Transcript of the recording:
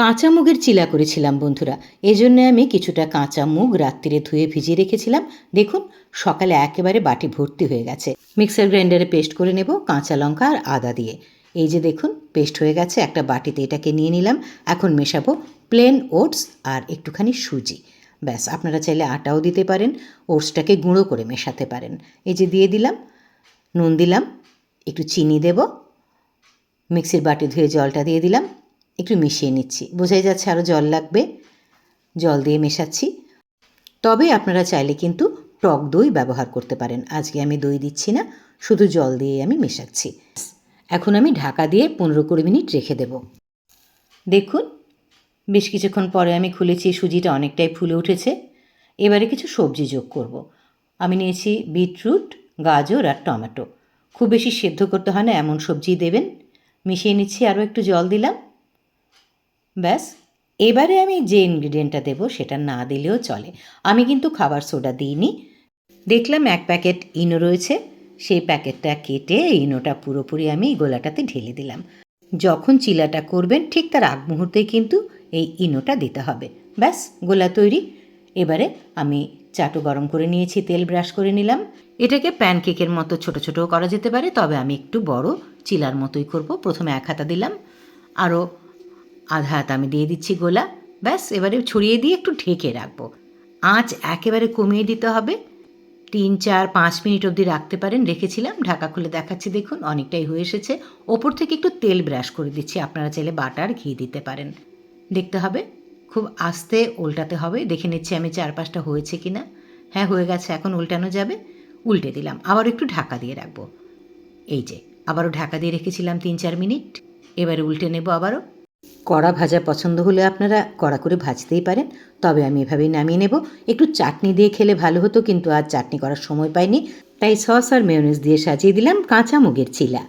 কাঁচা মুগের চিলা করেছিলাম বন্ধুরা। এজন্য আমি কিছুটা কাঁচা মুগ রাত্রিরে ধুয়ে ভিজিয়ে রেখেছিলাম। দেখুন, সকালে একেবারে বাটি ভর্তি হয়ে গেছে। মিক্সার গ্রাইন্ডারে পেস্ট করে নেব কাঁচা লঙ্কা আর আদা দিয়ে। এই যে দেখুন, পেস্ট হয়ে গেছে, একটা বাটিতে এটাকে নিয়ে নিলাম। এখন মেশাবো প্লেন ওটস আর একটুখানি সুজি। ব্যাস, আপনারা চাইলে আটাও দিতে পারেন, ওটসটাকে গুঁড়ো করে মেশাতে পারেন। এই যে দিয়ে দিলাম, নুন দিলাম, একটু চিনি দেব, মিক্সির বাটি ধুয়ে জলটা দিয়ে দিলাম। একটু মিশিয়ে নিচ্ছি। বোঝাই যাচ্ছে আরও জল লাগবে। জল দিয়ে মেশাচ্ছি। তবে আপনারা চাইলে কিন্তু টক দই ব্যবহার করতে পারেন। আজকে আমি দই দিচ্ছি না, শুধু জল দিয়ে আমি মেশাচ্ছি। এখন আমি ঢাকা দিয়ে পনেরো কুড়ি মিনিট রেখে দেব। দেখুন, বেশ কিছুক্ষণ পরে আমি খুলেছি, সুজিটা অনেকটাই ফুলে উঠেছে। এবারে কিছু সবজি যোগ করব। আমি নিয়েছি বিটরুট, গাজর আর টমেটো। খুব বেশি সেদ্ধ করতে হয় না, এমন সবজি দেবেন। মিশিয়ে নিচ্ছি আরও একটু জল দিলাম। ব্যাস। এবারে আমি যে ইনগ্রিডিয়েন্টটা দেবো সেটা না দিলেও চলে। আমি কিন্তু খাবার সোডা দিইনি। দেখলাম এক প্যাকেট ইনো রয়েছে। সেই প্যাকেটটা কেটে ইনোটা পুরোপুরি আমি গোলাটাতে ঢেলে দিলাম। যখন চিলাটা করবেন ঠিক তার আগ মুহূর্তেই কিন্তু এই ইনোটা দিতে হবে। ব্যাস, গোলা তৈরি। এবারে আমি চাটু গরম করে নিয়েছি, তেল ব্রাশ করে নিলাম। এটাকে প্যানকেকের মতো ছোট ছোট করা যেতে পারে, তবে আমি একটু বড় চিলার মতোই করব। প্রথমে এক হাতা দিলাম। আরও আধা হাত আমি দিয়ে দিচ্ছি গোলা। ব্যাস, এবারে ছড়িয়ে দিয়ে একটু ঢেকে রাখব। আঁচ একেবারে কমিয়ে দিতে হবে। তিন, চার, পাঁচ মিনিট অবধি রাখতে পারেন। রেখেছিলাম, ঢাকা খুলে দেখাচ্ছি, দেখুন, অনেকটাই হয়ে এসেছে। ওপর থেকে একটু তেল ব্রাশ করে দিচ্ছি, আপনারা চাইলে বাটার, ঘি দিতে পারেন। দেখতে হবে, খুব আস্তে উল্টাতে হবে। দেখে নিচ্ছি আমি চার পাঁচটা হয়েছে কি না হ্যাঁ হয়ে গেছে, এখন উল্টানো যাবে। উল্টে দিলাম আবার একটু ঢাকা দিয়ে রাখব। এই যে, আবারও ঢাকা দিয়ে রেখেছিলাম তিন, চার মিনিট। এবারে উল্টে নেব আবারও। কড়া ভাজা পছন্দ হলে আপনারা কড়া করে ভাজতেই পারেন। তবে আমি এভাবেই নামিয়ে নেব। একটু চাটনি দিয়ে খেলে ভালো হতো, কিন্তু আর চাটনি করার সময় পাইনি, তাই সস আর মেয়নিজ দিয়ে সাজিয়ে দিলাম কাঁচা মুগের চিলা